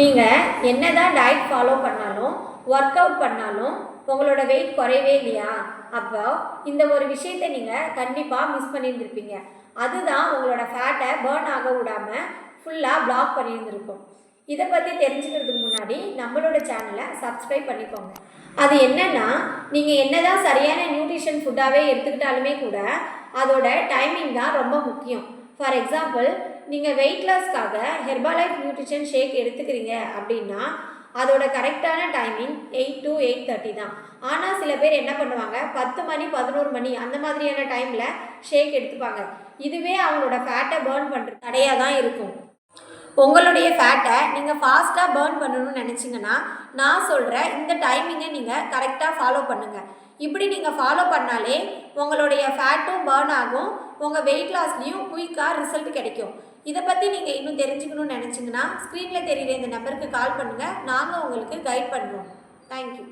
நீங்கள் என்ன தான் டயட் ஃபாலோ பண்ணாலும் ஒர்க் அவுட் பண்ணாலும் உங்களோட வெயிட் குறையவே இல்லையா? அப்போ இந்த ஒரு விஷயத்தை நீங்கள் கண்டிப்பாக மிஸ் பண்ணியிருந்திருப்பீங்க. அதுதான் உங்களோட ஃபேட்டை பேர்ன் ஆக விடாமல் ஃபுல்லாக பிளாக் பண்ணியிருந்திருக்கும். இதை பற்றி தெரிஞ்சுக்கிறதுக்கு முன்னாடி நம்மளோட சேனலை சப்ஸ்கிரைப் பண்ணிக்கோங்க. அது என்னென்னா நீங்கள் என்ன தான் சரியான நியூட்ரிஷன் ஃபுட்டாகவே எடுத்துக்கிட்டாலுமே கூட அதோட டைமிங் தான் ரொம்ப முக்கியம். ஃபார் எக்ஸாம்பிள் நீங்கள் வெயிட் லாஸ்க்காக ஹெர்பாலைஃப் நியூட்ரிஷன் ஷேக் எடுத்துக்கிறீங்க அப்படின்னா அதோட கரெக்டான timing eight to eight thirty தான். ஆனால் சில பேர் என்ன பண்ணுவாங்க? பத்து மணி பதினோரு மணி அந்த மாதிரியான டைமில் ஷேக் எடுத்துப்பாங்க. இதுவே அவங்களோட ஃபேட்டை பேர்ன் பண்ணுற தடையாக தான் இருக்கும். உங்களுடைய ஃபேட்டை நீங்கள் ஃபாஸ்ட்டாக பேர்ன் பண்ணணும்னு நினச்சிங்கன்னா நான் சொல்கிற இந்த டைமிங்கை நீங்கள் கரெக்டாக ஃபாலோ பண்ணுங்கள் இப்படி நீங்கள் ஃபாலோ பண்ணாலே உங்களுடைய ஃபேட்டும் பேர்ன் ஆகும் உங்கள் வெயிட் லாஸ்லேயும் குயிக்காக ரிசல்ட் கிடைக்கும். இதை பற்றி நீங்கள் இன்னும் தெரிஞ்சுக்கணும்னு நினச்சிங்கன்னா ஸ்க்ரீனில் தெரிகிற இந்த நம்பருக்கு கால் பண்ணுங்கள் நாங்கள் உங்களுக்கு கைட் பண்ணுறோம் தேங்க்யூ